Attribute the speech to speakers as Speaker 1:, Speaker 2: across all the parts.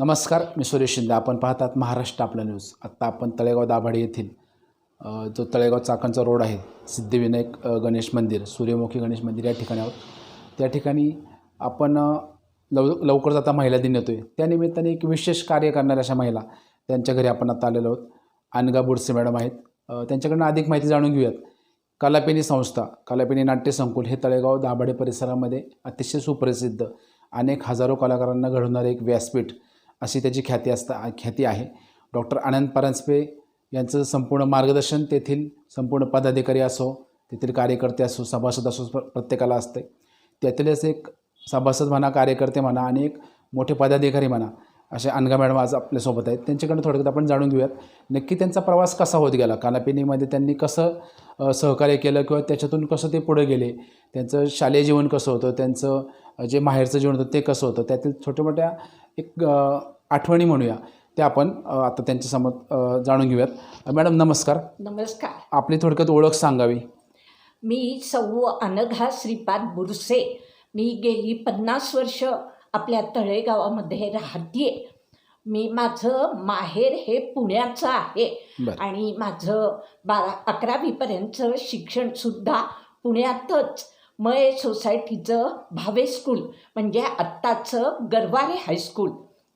Speaker 1: नमस्कार मी सुरेश शिंदे. आपण पाहतात महाराष्ट्र आपला न्यूज आत्ता आपण तळेगाव दाभाडे येथील जो तळेगाव चाकणचा रोड आहे सिद्धिविनायक गणेश मंदिर सूर्यमुखी गणेश मंदिर या ठिकाणी आहोत. त्या ठिकाणी आपण लव लवकरच आता महिला दिन येतो आहे त्यानिमित्ताने एक विशेष कार्य करणाऱ्या अशा महिला त्यांच्या घरी आपण आता आलेलो आहोत. अनगा बुडसे मॅडम आहेत. त्यांच्याकडनं अधिक माहिती जाणून घेऊयात. कलापेनी संस्था कलापेनी नाट्य संकुल हे तळेगाव दाभाडे परिसरामध्ये अतिशय सुप्रसिद्ध अनेक हजारो कलाकारांना घडवणारे एक व्यासपीठ अशी त्याची ख्याती असता ख्याती आहे. डॉक्टर आनंद परांजपे यांचं संपूर्ण मार्गदर्शन तेथील संपूर्ण पदाधिकारी असो तेथील कार्यकर्ते असो सभासद असो प्रत्येकाला असते. त्यातीलच एक सभासद म्हणा कार्यकर्ते म्हणा आणि एक मोठे पदाधिकारी म्हणा असे अनगा मॅडम आज आपल्यासोबत आहेत. त्यांच्याकडनं थोडक्यात आपण जाणून घेऊयात नक्की त्यांचा प्रवास कसा होत गेला? कानापिनीमध्ये त्यांनी कसं सहकार्य केलं किंवा त्याच्यातून कसं ते पुढे गेले? त्यांचं शालेय जीवन कसं होतं? त्यांचं जे माहेरचं जीवन होतं ते कसं होतं? त्यातील छोट्या मोठ्या एक आठवणी म्हणूया. त्या आपण आता त्यांच्यासमोर जाणून घेऊयात. मॅडम नमस्कार.
Speaker 2: नमस्कार.
Speaker 1: आपली थोडक्यात ओळख सांगावी.
Speaker 2: मी सौ अनघा श्रीपाद बुरसे. मी गेली पन्नास वर्ष आपल्या तळेगावामध्ये राहते मी माझं माहेर हे पुण्याचं आहे. आणि माझं बारा अकरावीपर्यंतचं शिक्षणसुद्धा पुण्यातच. मय सोसायटीचं भावे स्कूल म्हणजे आत्ताचं गरवारे हायस्कूल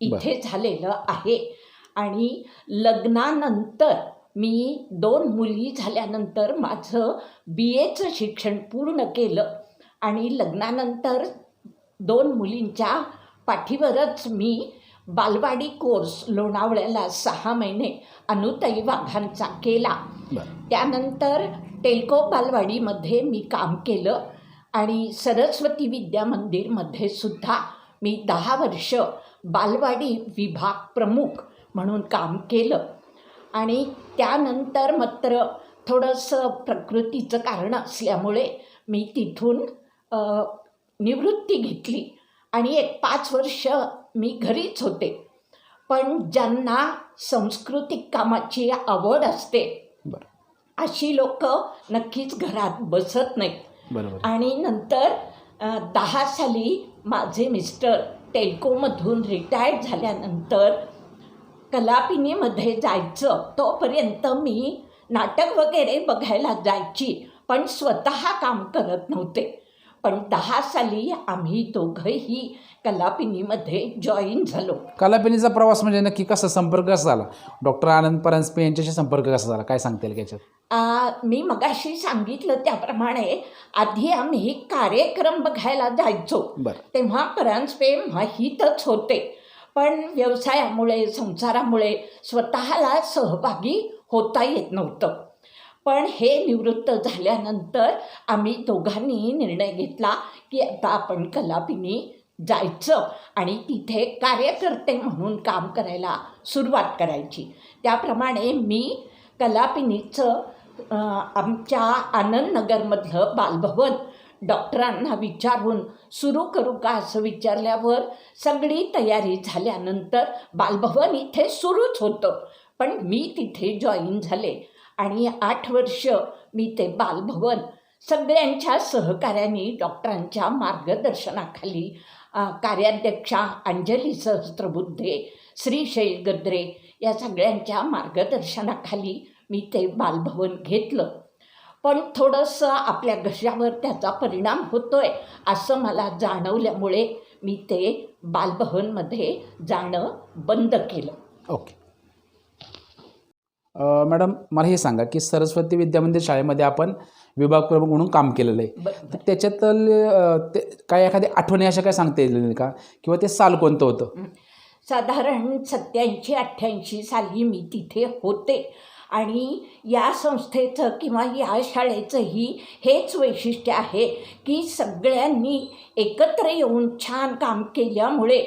Speaker 2: इथे झालेलं आहे. आणि लग्नानंतर मी दोन मुली झाल्यानंतर माझं बी एचं शिक्षण पूर्ण केलं. आणि लग्नानंतर दोन मुलींच्या पाठीवरच मी बालवाडी कोर्स लोणावळ्याला सहा महिने अनुताई वाघांचा केला. त्यानंतर टेल्को बालवाडीमध्ये मी काम केलं. आणि सरस्वती विद्या मंदिरमध्ये सुद्धा मी दहा वर्ष बालवाडी विभाग प्रमुख म्हणून काम केलं. आणि त्यानंतर मात्र थोडंसं प्रकृतीचं कारण असल्यामुळे मी तिथून निवृत्ती घेतली. आणि एक पाच वर्ष मी घरीच होते. पण ज्यांना सांस्कृतिक कामाची आवड असते अशी लोक नक्कीच घरात बसत नाहीत. आणि नंतर दहा साली माझे मिस्टर टेल्कोमधून रिटायर्ड झाल्यानंतर कलापिनीमध्ये जायचं. तोपर्यंत मी नाटक वगैरे बघायला जायची. पण स्वतः काम करत नव्हते. पण दहा साली आम्ही दोघंही कलापिनीमध्ये जॉईन झालो.
Speaker 1: कलापिनीचा प्रवास म्हणजे नक्की कसा संपर्क कसा झाला? डॉक्टर आनंद परांजपे यांच्याशी संपर्क कसा झाला? काय सांगता येईल याच्यात?
Speaker 2: आ, मी मगाशी सांगितलं त्याप्रमाणे आधी आम्ही कार्यक्रम बघायला जायचो.
Speaker 1: बरं.
Speaker 2: तेव्हा परांजपे माहीतच होते. पण व्यवसायामुळे संसारामुळे स्वतःला सहभागी होता येत नव्हतं. पण हे निवृत्त झाल्यानंतर आम्ही दोघांनी निर्णय घेतला की आता आपण कलापिनी जायचं आणि तिथे कार्यकर्ते म्हणून काम करायला सुरुवात करायची. त्याप्रमाणे मी कलापिनीचं आमच्या आनंदनगरमधलं बालभवन डॉक्टरांना विचारून सुरू करू का असं विचारल्यावर सगळी तयारी झाल्यानंतर बालभवन इथे सुरूच होतं. पण मी तिथे जॉईन झाले. आणि आठ वर्ष मी ते बालभवन सगळ्यांच्या सहकाऱ्यांनी डॉक्टरांच्या मार्गदर्शनाखाली कार्याध्यक्षा अंजली सहस्त्रबुद्धे श्रीशैल गद्रे या सगळ्यांच्या मार्गदर्शनाखाली मी ते बालभवन घेतलं पण थोडंसं आपल्या घशावर त्याचा परिणाम होतो आहे असं मला जाणवल्यामुळे मी ते बालभवनमध्ये जाणं बंद केलं
Speaker 1: ओके okay. मॅडम मला हे सांगा की सरस्वती विद्यामंदिर शाळेमध्ये आपण विभाग प्रमुख म्हणून काम केलेलं आहे. तर त्याच्यातल अ, ते काय एखादी आठवणी अशा काय सांगता येईल का? किंवा ते साल कोणतं होतं?
Speaker 2: साधारण सत्याऐंशी अठ्ठ्याऐंशी साली मी तिथे होते. आणि या संस्थेचं किंवा या शाळेचंही हेच वैशिष्ट्य आहे की सगळ्यांनी एकत्र येऊन छान काम केल्यामुळे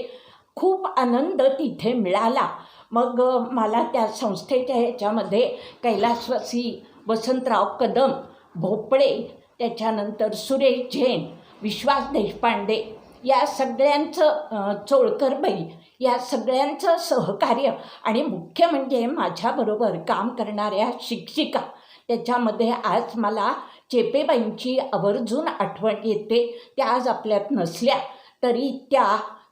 Speaker 2: खूप आनंद तिथे मिळाला. मग मला त्या संस्थेच्या ह्याच्यामध्ये कैलासवासी वसंतराव कदम भोपळे त्याच्यानंतर सुरेश जैन विश्वास देशपांडे या सगळ्यांचं चोळकरबाई या सगळ्यांचं सहकार्य आणि मुख्य म्हणजे माझ्याबरोबर काम करणाऱ्या शिक्षिका. त्याच्यामध्ये आज मला चेपेबाईंची आवर्जून आठवण येते. त्या आज आपल्यात नसल्या तरी त्या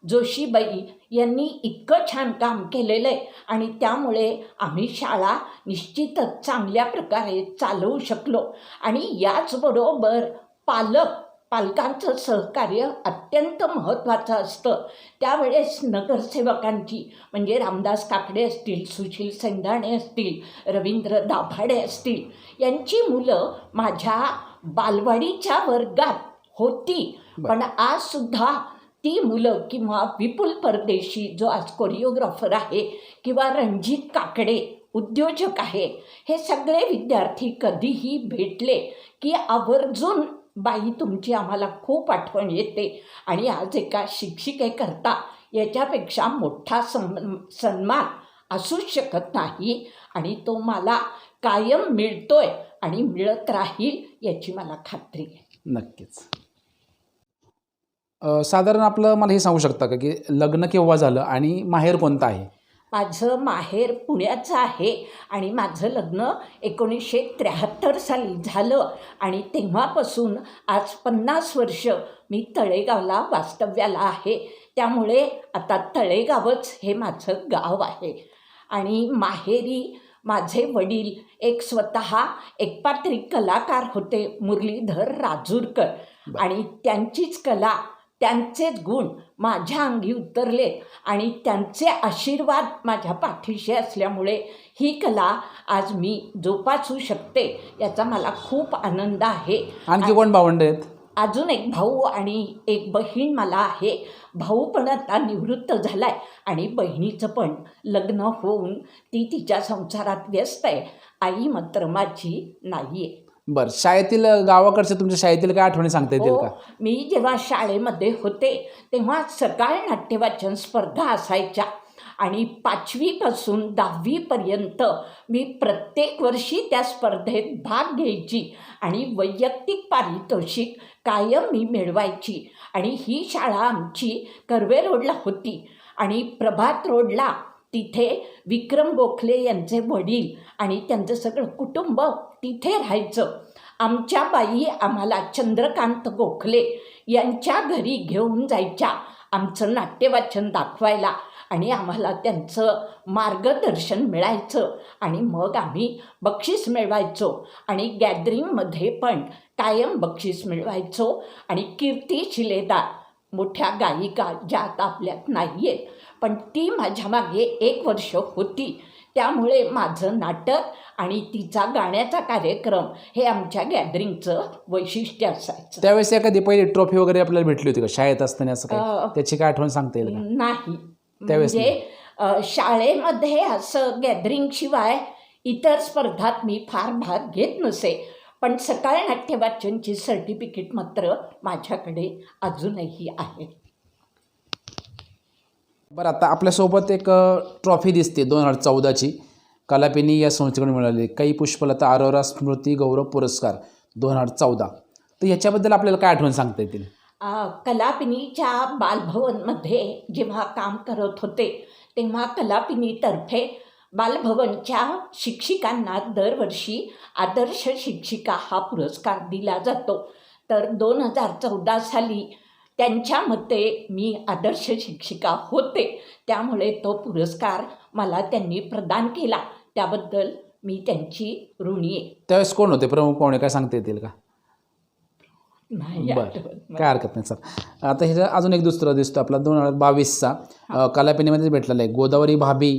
Speaker 2: जोशीबाई यांनी इतकं छान काम केलेलं आहे आणि त्यामुळे आम्ही शाळा निश्चितच चांगल्या प्रकारे चालवू शकलो. आणि याचबरोबर पालक पालकांचं सहकार्य अत्यंत महत्त्वाचं असतं. त्यावेळेस नगरसेवकांची म्हणजे रामदास काकडे असतील सुशील सेंदाणे असतील रवींद्र दाभाडे असतील यांची मुलं माझ्या बालवाडीच्या वर्गात होती. पण आज सुद्धा ती मुलं किंवा विपुल परदेशी जो आज कोरिओग्राफर आहे किंवा रणजित काकडे उद्योजक आहे हे सगळे विद्यार्थी कधीही भेटले की आवर्जून बाई तुमची आम्हाला खूप आठवण येते आणि आज एका शिक्षिकेकरता याच्यापेक्षा मोठा सम सन्मान असूच शकत नाही आणि तो मला कायम मिळतोय आणि मिळत राहील याची मला खात्री आहे.
Speaker 1: नक्कीच. साधारण आपलं मला हे सांगू शकता का की लग्न केव्हा झालं आणि माहेर कोणतं आहे?
Speaker 2: माझं माहेर पुण्याचं आहे आणि माझं लग्न एकोणीसशे त्र्याहत्तर साली झालं आणि तेव्हापासून आज पन्नास वर्ष मी तळेगावला वास्तव्याला आहे. त्यामुळे आता तळेगावच हे माझं गाव आहे. आणि माहेरी माझे वडील एक स्वतः एकपात्री कलाकार होते मुरलीधर राजूरकर. आणि त्यांचीच कला त्यांचेच गुण माझ्या अंगी उतरले आणि त्यांचे आशीर्वाद माझ्या पाठीशी असल्यामुळे ही कला आज मी जोपासू शकते याचा मला खूप आनंद आहे.
Speaker 1: आणखी कोण भावंड आहेत?
Speaker 2: अजून एक भाऊ आणि एक बहीण मला आहे. भाऊ पण आता निवृत्त झाला आहे आणि बहिणीचं पण लग्न होऊन ती तिच्या संसारात व्यस्त आहे. आई मात्र माझी नाही आहे
Speaker 1: बरं शाळेतील अ, गावाकडच्या तुमच्या शाळेतील काय आठवणी सांगता येतील
Speaker 2: हो
Speaker 1: का?
Speaker 2: मी जेव्हा शाळेमध्ये होते तेव्हा सकाळ नाट्यवाचन स्पर्धा असायच्या आणि पाचवीपासून दहावीपर्यंत मी प्रत्येक वर्षी त्या स्पर्धेत भाग घ्यायची आणि वैयक्तिक पारितोषिक कायम मी मिळवायची आणि ही शाळा आमची कर्वे रोडला होती आणि प्रभात रोडला तिथे विक्रम गोखले यांचे वडील आणि त्यांचं सगळं कुटुंब तिथे राहायचं. आमच्या बाई आम्हाला चंद्रकांत गोखले यांच्या घरी घेऊन जायच्या. आमचं नाट्यवाचन दाखवायला आणि आम्हाला त्यांचं मार्गदर्शन मिळायचं. आणि मग आम्ही बक्षीस मिळवायचो. आणि गॅदरिंगमध्ये पण कायम बक्षीस मिळवायचो. आणि कीर्ती शिलेदार मोठ्या गायिका ज्या आता आपल्यात नाही आहेत पण ती माझ्या मागे एक वर्ष होती. त्यामुळे माझं नाटक आणि तिचा गाण्याचा कार्यक्रम हे आमच्या गॅदरिंगचं वैशिष्ट्य असायचं.
Speaker 1: त्यावेळेस एखादी पहिली ट्रॉफी वगैरे आपल्याला भेटली होती का? शाळेत असताना असं
Speaker 2: अ,
Speaker 1: त्याची काय आठवण सांगता येईल का?
Speaker 2: नाही.
Speaker 1: त्यावेळेस
Speaker 2: म्हणजे अ, शाळेमध्ये असं गॅदरिंग शिवाय इतर स्पर्धात मी फार भाग घेत नसे. पण सकाळ नाट्यवाचनची सर्टिफिकेट मात्र माझ्याकडे अजूनही आहे.
Speaker 1: बरं आता आपल्यासोबत एक ट्रॉफी दिसते दोन हजार चौदाची. कलापिनी या संस्थेकडून मिळाली. काही पुष्पलता अरोरा स्मृती गौरव पुरस्कार दोन हजार चौदा. तर याच्याबद्दल आपल्याला काय आठवण सांगता येतील?
Speaker 2: कलापिनीच्या बालभवनमध्ये जेव्हा काम करत होते तेव्हा कलापिनीतर्फे बालभवनच्या शिक्षिकांना दरवर्षी आदर्श शिक्षिका हा पुरस्कार दिला जातो. तर दोन हजार चौदा साली त्यांच्या मते मी आदर्श शिक्षिका होते. त्यामुळे तो पुरस्कार मला त्यांनी प्रदान केला. त्याबद्दल मी त्यांची ऋणी आहे.
Speaker 1: त्यावेळेस कोण होते? प्रमुख पाहुणे काय सांगता येतील का?
Speaker 2: नाही
Speaker 1: बरं. काय हरकत नाही सर आता ह्याचा अजून एक दुसरं दिसतो आपला दोन हजार बावीसचा कलापिनीमध्ये भेटलेला आहे. गोदावरी भाभी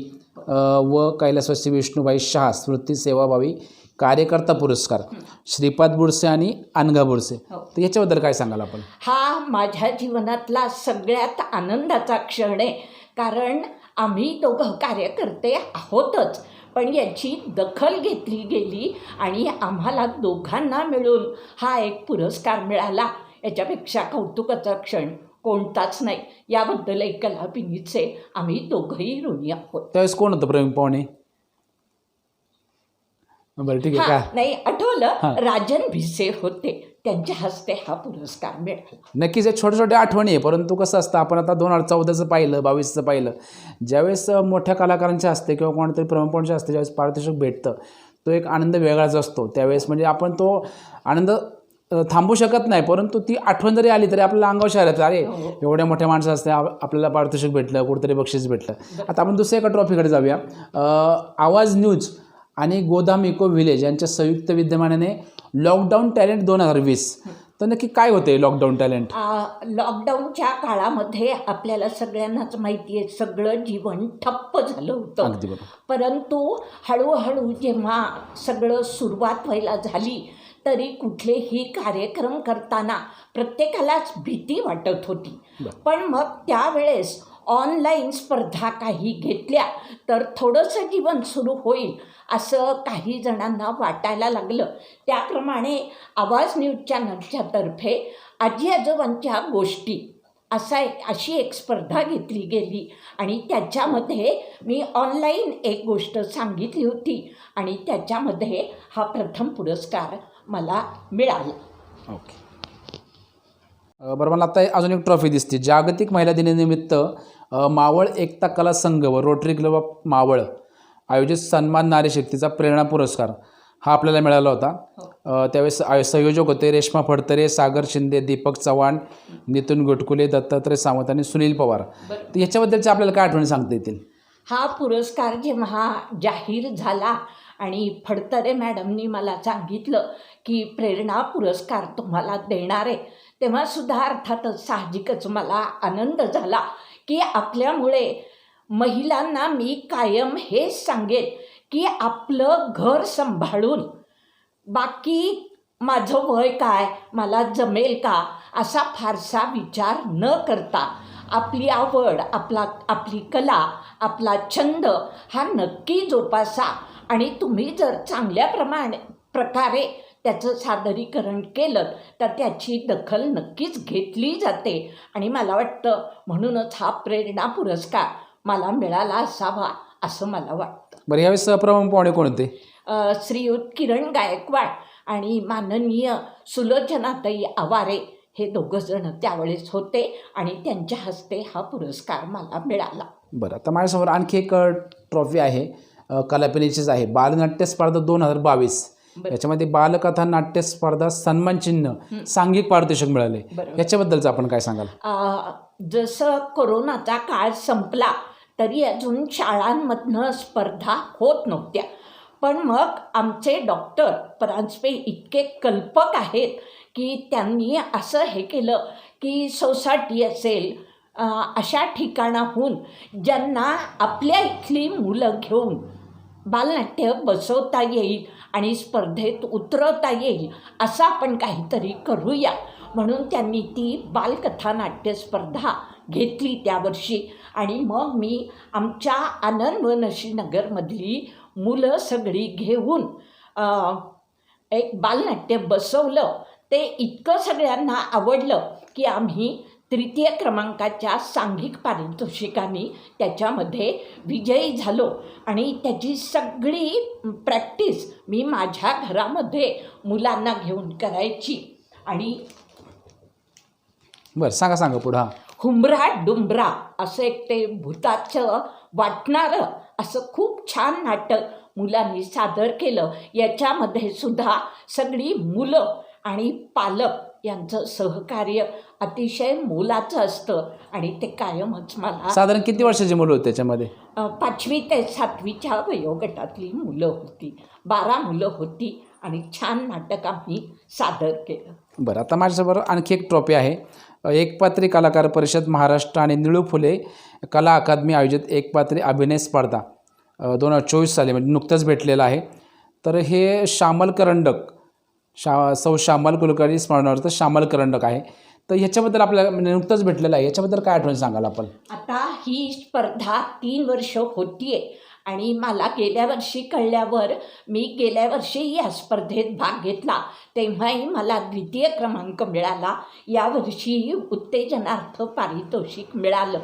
Speaker 1: व कैलासवासी विष्णुबाई शहा स्मृती सेवाभावी कार्यकर्ता पुरस्कार श्रीपाद बुडसे आणि अनघा बुडसे.
Speaker 2: हो.
Speaker 1: तर याच्याबद्दल काय सांगाल आपण?
Speaker 2: हा माझ्या जीवनातला सगळ्यात आनंदाचा क्षण आहे. कारण आम्ही दोघं कार्यकर्ते आहोतच. पण याची दखल घेतली गेली आणि आम्हाला दोघांना मिळून हा एक पुरस्कार मिळाला. याच्यापेक्षा कौतुकाचा क्षण कोणताच नाही. याबद्दल एक कलापिनीचे आम्ही दोघंही ऋणी आहोत.
Speaker 1: त्यावेळेस कोण होतं प्रमुख पाहुणे? बरं ठीक आहे का
Speaker 2: नाही आठवलं. राजन भिसे होते. त्यांच्या हस्ते हा पुरस्कार मिळाला.
Speaker 1: नक्कीच हे छोट्या छोट्या आठवणी आहे परंतु कसं असतं आपण आता दोन हजार चौदाचं पाहिलं बावीसचं पाहिलं. ज्यावेळेस मोठ्या कलाकारांच्या हस्ते किंवा कोणतरी प्रमुखांच्या हस्ते ज्यावेळेस पारितोषिक भेटतं तो एक आनंद वेगळाच असतो. त्यावेळेस म्हणजे आपण तो आनंद थांबू शकत नाही परंतु ती आठवण जरी आली तरी आपल्याला अंगावर शहर येतं अरे
Speaker 2: हो.
Speaker 1: एवढ्या मोठ्या माणसं असते आप- आपल्याला पारितोषिक भेटलं कुठेतरी बक्षीस भेटलं. आता आपण दुसऱ्या एका ट्रॉफीकडे जाऊया. आवाज न्यूज. आणि गोदाम इको व्हिलेज यांच्या संयुक्त विद्यमानाने लॉकडाऊन टॅलेंट दोन हजार वीस. तर नक्की काय होते लॉकडाऊन टॅलेंट
Speaker 2: लॉकडाऊनच्या काळामध्ये आपल्याला सगळ्यांनाच माहिती आहे सगळं जीवन ठप्प झालं होतं. परंतु हळूहळू जेव्हा सगळं सुरुवात व्हायला झाली तरी कुठलेही कार्यक्रम करताना प्रत्येकालाच भीती वाटत होती. पण मग त्यावेळेस ऑनलाईन स्पर्धा काही घेतल्या तर थोडंसं जीवन सुरू होईल. असं काही जणांना वाटायला लागलं. त्याप्रमाणे आवाज न्यूज चॅनलच्यातर्फे आजी आजोबांच्या गोष्टी असा एक अशी एक स्पर्धा घेतली गेली. आणि त्याच्यामध्ये मी ऑनलाईन एक गोष्ट सांगितली होती आणि त्याच्यामध्ये हा प्रथम पुरस्कार मला मिळाला.
Speaker 1: ओके बरं मला आता अजून एक ट्रॉफी दिसते. जागतिक महिला दिनानिमित्त मावळ एकता कला संघ व रोटरी क्लब ऑफ मावळ आयोजित सन्मान नारी शक्तीचा प्रेरणा पुरस्कार हा आपल्याला मिळाला होता. अ, त्यावेळेस आय- संयोजक होते रेश्मा फडतरे सागर शिंदे दीपक चव्हाण नितीन गोटकुले दत्तात्रय सावंत आणि सुनील पवार. तर याच्याबद्दलच्या आपल्याला काय आठवणी सांगता येतील?
Speaker 2: हा पुरस्कार जेव्हा जाहीर झाला आणि फडतरे मॅडमनी मला सांगितलं की प्रेरणा पुरस्कार तुम्हाला देणार आहे तेव्हा सुद्धा अर्थातच साहजिकच मला आनंद झाला की आपल्यामुळे महिलांना मी कायम हेच सांगेन की आपलं घर सांभाळून बाकी माझं वय काय मला जमेल का असा फारसा विचार न करता आपली आवड आपला आपली कला आपला छंद हा नक्की जोपासा आणि तुम्ही जर चांगल्या प्रमाणे प्रकारे त्याचं सादरीकरण केलं तर त्याची दखल नक्कीच घेतली जाते. आणि मला वाटतं म्हणूनच हा प्रेरणा पुरस्कार मला मिळाला असावा असं मला वाटतं.
Speaker 1: बरं यावेळेस सहप्रमुख पाहुणे कोण होते
Speaker 2: अ, श्रीयुत किरण गायकवाड आणि माननीय सुलोचनाताई आवारे हे दोघंजण त्यावेळेस होते आणि त्यांच्या हस्ते हा पुरस्कार मला मिळाला.
Speaker 1: बरं आता माझ्यासमोर आणखी एक ट्रॉफी आहे. अ, कलापिनीचीच आहे. बालनाट्य स्पर्धा दोन हजार बावीस.
Speaker 2: बरं.
Speaker 1: याच्यामध्ये बालकथा नाट्य स्पर्धा सन्मान चिन्ह सांघिक पारितोषिक मिळाले.
Speaker 2: बरोबर.
Speaker 1: याच्याबद्दलचं आपण काय सांगाल?
Speaker 2: अ, जसं कोरोनाचा काळ संपला तरी अजून शाळांमधनं स्पर्धा होत नव्हत्या. पण मग आमचे डॉक्टर परांजपे इतके कल्पक आहेत की त्यांनी असं हे केलं की सोसायटी असेल अशा ठिकाणाहून ज्यांना आपल्या इथली मुलं घेऊन बालनाट्य बसवता येईल आणि स्पर्धेत उतरवता येईल असं आपण काहीतरी करूया. म्हणून त्यांनी ती बालकथा नाट्य स्पर्धा घेतली त्या वर्षी. आणि मग मी आमच्या आनंद नगरमधली मुलं सगळी घेऊन एक बालनाट्य बसवलं. ते इतकं सगळ्यांना आवडलं की आम्ही तृतीय क्रमांकाच्या सांघिक पारितोषिकांनी त्याच्यामध्ये विजयी झालो. आणि त्याची सगळी प्रॅक्टिस मी माझ्या घरामध्ये मुलांना घेऊन करायची. आणि
Speaker 1: बरं सांगा सांगा पुढं
Speaker 2: हुंबरा डुंबरा असं एक ते भूताचं वाटणारं असं खूप छान नाटक मुलांनी सादर केलं. याच्यामध्ये सुद्धा सगळी मुलं आणि पालक यांचं सहकार्य अतिशय मोलाचं असतं आणि ते कायमच मला
Speaker 1: साधारण किती वर्षाची मुलं होती त्याच्यामध्ये?
Speaker 2: पाचवी ते सातवीच्या वयोगटातली मुलं होती. बारा मुलं होती आणि छान नाटक आम्ही सादर केलं.
Speaker 1: बरं आता माझ्यासमोर आणखी एक ट्रॉफी आहे. एकपात्री कलाकार परिषद महाराष्ट्र आणि निळू फुले कला अकादमी आयोजित एकपात्री अभिनय स्पर्धा दोन हजार चोवीस साली म्हणजे नुकतंच भेटलेलं आहे. तर हे श्यामल करंडक शा सौ श्यामल कुलकर्णी स्मरणार्थ श्यामल करंडक आहे. तर ह्याच्याबद्दल आपल्याला म्हणजे नुकतंच भेटलेलं आहे. याच्याबद्दल काय आठवण सांगाल आपण?
Speaker 2: आता ही स्पर्धा तीन वर्ष होतीये. आणि मला गेल्या वर्षी कळल्यावर मी गेल्या वर्षी या स्पर्धेत भाग घेतला. तेव्हाही मला द्वितीय क्रमांक मिळाला. यावर्षीही उत्तेजनार्थ पारितोषिक मिळालं.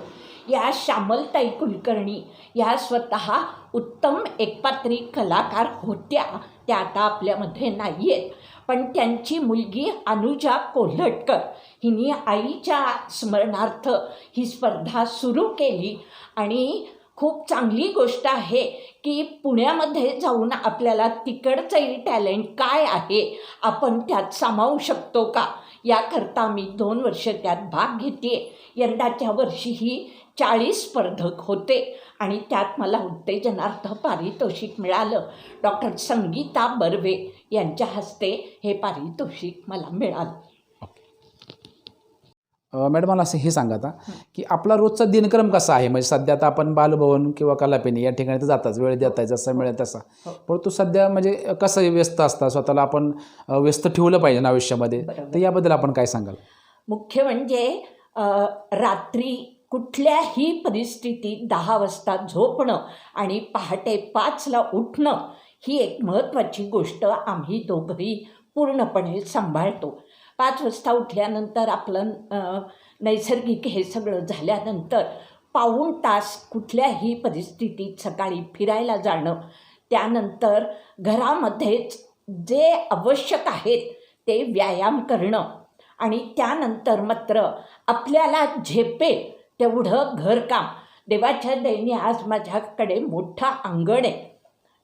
Speaker 2: या श्यामलताई कुलकर्णी या स्वतः उत्तम एकपात्री कलाकार होत्या. त्या आता आपल्यामध्ये नाही आहेत पण त्यांची मुलगी अनुजा कोल्हटकर हिने आईच्या स्मरणार्थ ही स्पर्धा सुरू केली आणि खूप चांगली गोष्ट आहे की पुण्यामध्ये जाऊन आपल्याला तिकडचंही टॅलेंट काय आहे आपण त्यात सामावू शकतो का? याकरता मी दोन वर्ष त्यात भाग घेते यंदाच्या वर्षीही चाळीस स्पर्धक होते आणि त्यात मला उत्तेजनार्थ पारितोषिक मिळालं. डॉक्टर संगीता बर्वे यांच्या हस्ते हे पारितोषिक मला मिळालं.
Speaker 1: मॅडम मला असं हे सांगा आता की आपला रोजचा दिनक्रम कसा आहे? म्हणजे सध्या आता आपण बालभवन किंवा कलापेनी या ठिकाणी तर जाताच वेळ देताय जसा मिळेल तसा.
Speaker 2: हो.
Speaker 1: परंतु सध्या म्हणजे कसं व्यस्त असता स्वतःला आपण व्यस्त ठेवलं पाहिजे ना आयुष्यामध्ये. तर याबद्दल आपण काय सांगाल?
Speaker 2: मुख्य म्हणजे रात्री कुठल्याही परिस्थितीत दहा वाजता झोपणं आणि पहाटे पाचला उठणं ही एक महत्त्वाची गोष्ट आम्ही दोघंही पूर्णपणे सांभाळतो. पाच वाजता उठल्यानंतर आपलं नैसर्गिक हे सगळं झाल्यानंतर पाऊण तास कुठल्याही परिस्थितीत सकाळी फिरायला जाणं त्यानंतर घरामध्येच जे आवश्यक आहेत ते व्यायाम करणं आणि त्यानंतर मात्र आपल्याला झेपे तेवढं घरकाम. देवाच्या दयेने आज माझ्याकडे मोठं अंगण आहे.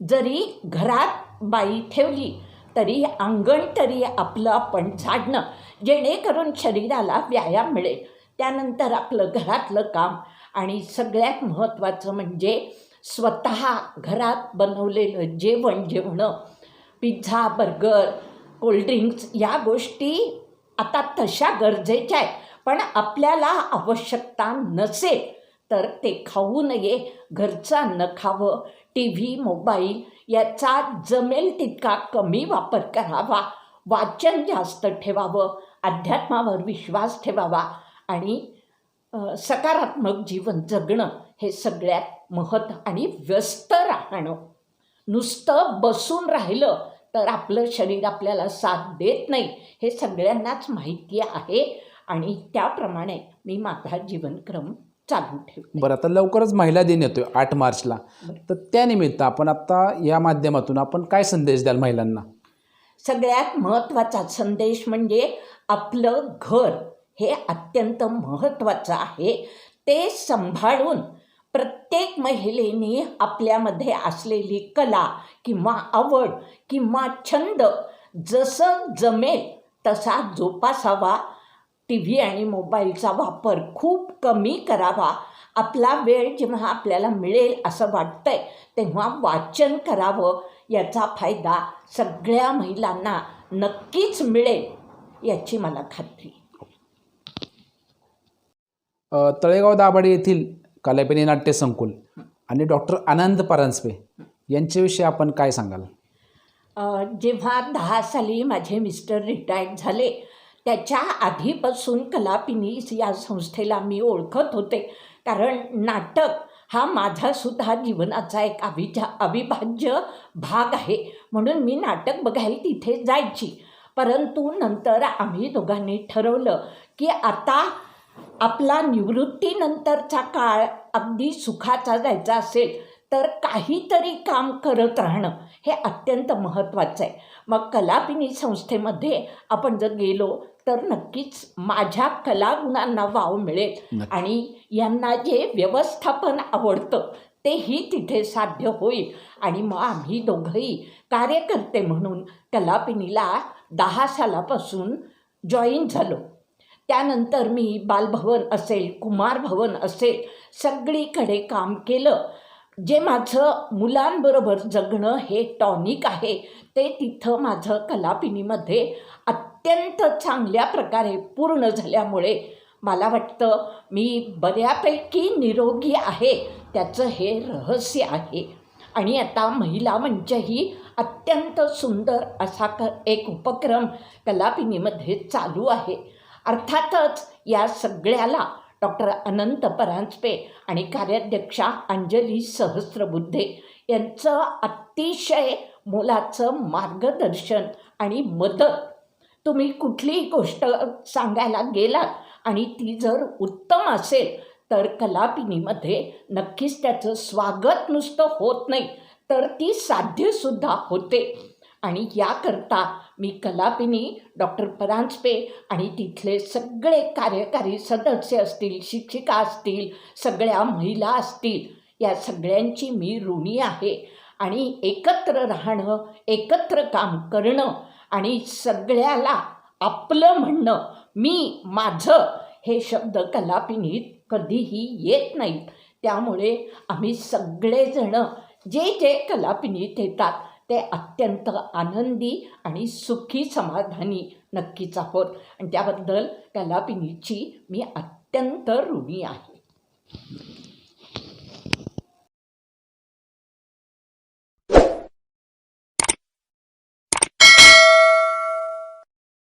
Speaker 2: जरी घरात बाई ठेवली तरी अंगण तरी आपलं आपण झाडणं जेणेकरून शरीराला व्यायाम मिळेल. त्यानंतर आपलं घरातलं काम. आणि सगळ्यात महत्त्वाचं म्हणजे स्वतः घरात बनवलेलं जेवण जेवणं पिझ्झा बर्गर कोल्ड्रिंक्स या गोष्टी आता तशा गरजेच्या आहेत. पण आपल्याला आवश्यकता नसेल तर ते खाऊ नये घरचं अन्न खावं. टी व्ही मोबाईल याचा जमेल तितका कमी वापर करावा. वाचन जास्त ठेवावं अध्यात्मावर विश्वास ठेवावा आणि सकारात्मक जीवन जगणं हे सगळ्यात महत्त्व आणि व्यस्त राहणं. नुसतं बसून राहिलं तर आपलं शरीर आपल्याला साथ देत नाही हे सगळ्यांनाच माहिती आहे आणि त्याप्रमाणे मी माझा जीवनक्रम चालू ठेवतो
Speaker 1: बरं आता लवकरच महिला दिन येतोय आठ मार्चला. तर त्यानिमित्त आपण आता या माध्यमातून आपण काय संदेश द्याल महिलांना?
Speaker 2: सगळ्यात महत्त्वाचा संदेश म्हणजे आपलं घर हे अत्यंत महत्त्वाचं आहे. ते सांभाळून प्रत्येक महिलेने आपल्यामध्ये असलेली कला किंवा आवड किंवा छंद जसं जमेल तसा जोपासावा. टी व्ही आणि मोबाईलचा वापर खूप कमी करावा. आपला वेळ जेव्हा आपल्याला मिळेल असं वाटतंय तेव्हा वाचन करावं. याचा फायदा सगळ्या महिलांना नक्कीच मिळेल याची मला खात्री.
Speaker 1: तळेगाव दाभाडे येथील कलापेनी नाट्य संकुल आणि डॉक्टर आनंद परांजपे यांच्याविषयी आपण काय सांगाल?
Speaker 2: जेव्हा दहा साली माझे मिस्टर रिटायर्ड झाले त्याच्या आधीपासून कलापिनी या संस्थेला मी ओळखत होते. कारण नाटक हा माझासुद्धा जीवनाचा एक अविजा अविभाज्य भाग आहे. म्हणून मी नाटक बघायला तिथे जायची. परंतु नंतर आम्ही दोघांनी ठरवलं की आता आपला निवृत्तीनंतरचा काळ अगदी सुखाचा जायचा असेल तर काहीतरी काम करत राहणं हे अत्यंत महत्त्वाचं आहे. मग कलापिनी संस्थेमध्ये आपण जर गेलो तर नक्कीच माझ्या कलागुणांना वाव मिळेल. आणि यांना जे व्यवस्थापन आवडतं तेही तिथे साध्य होईल. आणि मग आम्ही दोघंही कार्यकर्ते म्हणून कलापिनीला दहा सालापासून जॉईन झालो. त्यानंतर मी बालभवन असेल कुमार भवन असेल सगळीकडे काम केलं. जे माझं मुलांबरोबर जगणं हे टॉनिक आहे ते तिथं माझं कलापिनीमध्ये अत्यंत अत्यंत चांगल्या प्रकारे पूर्ण झाल्यामुळे मला वाटतं मी बऱ्यापैकी निरोगी आहे. त्याचं हे रहस्य आहे. आणि आता महिला म्हणजे मंचही अत्यंत सुंदर असा क एक उपक्रम कलापिनीमध्ये चालू आहे. अर्थातच या सगळ्याला डॉक्टर अनंत परांजपे आणि कार्याध्यक्षा अंजली सहस्रबुद्धे यांचं अतिशय मोलाचं मार्गदर्शन आणि मदत तुम्ही कुठलीही गोष्ट सांगायला गेलात आणि ती जर उत्तम असेल तर कलापिनीमध्ये नक्कीच त्याचं स्वागत नुसतं होत नाही तर ती साध्यसुद्धा होते. आणि याकरता मी कलापिनी डॉक्टर परांजपे आणि तिथले सगळे कार्यकारी सदस्य असतील शिक्षिका असतील सगळ्या महिला असतील या सगळ्यांची मी ऋणी आहे. आणि एकत्र राहणं एकत्र काम करणं आणि सगळ्याला आपलं म्हणणं मी माझं हे शब्द कलापिनीत कधीही येत नाहीत. त्यामुळे आम्ही सगळेजणं जे जे कलापिनीत येतात ते अत्यंत आनंदी आणि सुखी समाधानी नक्कीच आहोत. आणि त्याबद्दल कलापिनीची मी अत्यंत ऋणी आहे.